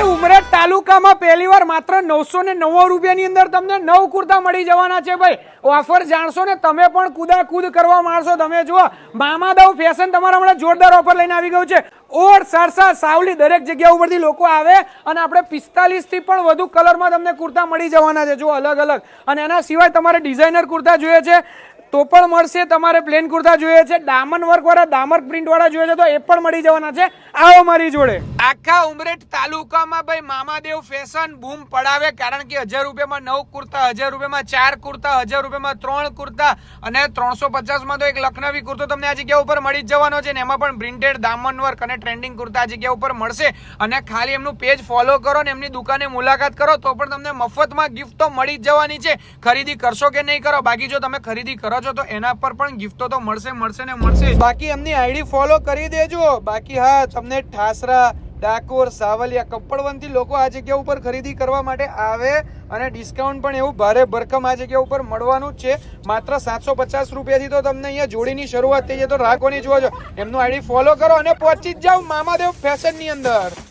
તાલુકામાં પહેલીવાર માત્ર નવસો ને નવ્વાણું રૂપિયાની અંદર તમને નવ કુર્તા મળી જવાના છે ભાઈ. ઓફર જાણશો ને તમે પણ કુદાકુદ કરવા માંડશો તમે જુઓ મામાદાવ ફેશન તમારા હમણાં જોરદાર ઓફર લઈને આવી ગયું છે. ઓર સરસા સાવલી દરેક જગ્યા ઉપરથી લોકો આવે અને આપણે પિસ્તાલીસથી પણ વધુ કલરમાં તમને કુર્તા મળી જવાના છે. જો અલગ અલગ. અને એના સિવાય તમારે ડિઝાઇનર કુર્તા જોઈએ છે. તો પણ મળશે તમારે પ્લેન કુર્તા જોઈએ છે. ડામન વર્ક વાળા ડામર પ્રિન્ટ વાળા જોઈએ છે. તો એ પણ મળી જવાના છે. આવો મારી જોડે. આખા ઉમરેઠ તાલુકામાં ભાઈ મામાદેવ ફેશન બૂમ પડાવે કારણ કે હજાર રૂપિયામાં નવ કુર્તા, હજાર રૂપિયામાં ચાર કુર્તા, હજાર રૂપિયામાં ત્રણ કુર્તા અને ત્રણસો પચાસમાં તો એક લખનવી કુર્તો તમને આ જગ્યા ઉપર મળી જવાનો છે ને એમાં પણ પ્રિન્ટેડ દામન વર્ક અને ટ્રેન્ડિંગ કુર્તા આ જગ્યા ઉપર મળશે અને ખાલી એમનું પેજ ફોલો કરો ને એમની દુકાને મુલાકાત કરો તો પણ તમને મફતમાં ગિફ્ટ તો મળી જ જવાની છે. ખરીદી કરશો કે નહીં કરો? બાકી જો તમે ખરીદી કરો છો તો એના પર પણ ગિફ્ટો તો મળશે મળશે ને મળશે બાકી એમની આઈડી ફોલો કરી દેજો. બાકી હા, તમને ઠાસરા ડાકોર, સાવલિયા કપડવંતી લોકો આ જગ્યા ઉપર ખરીદી કરવા માટે આવે અને ડિસ્કાઉન્ટ પણ એવું ભારે ભરખમ આ જગ્યા ઉપર મળવાનું જ છે. માત્ર સાતસો પચાસ રૂપિયાથી તો તમને અહીંયા જોડીની શરૂઆત થઈ જાય તો રાખવાની જોજો એમનું આઈડી ફોલો કરો અને પહોંચી જ જાઓ મામાદેવ ફેશનની અંદર.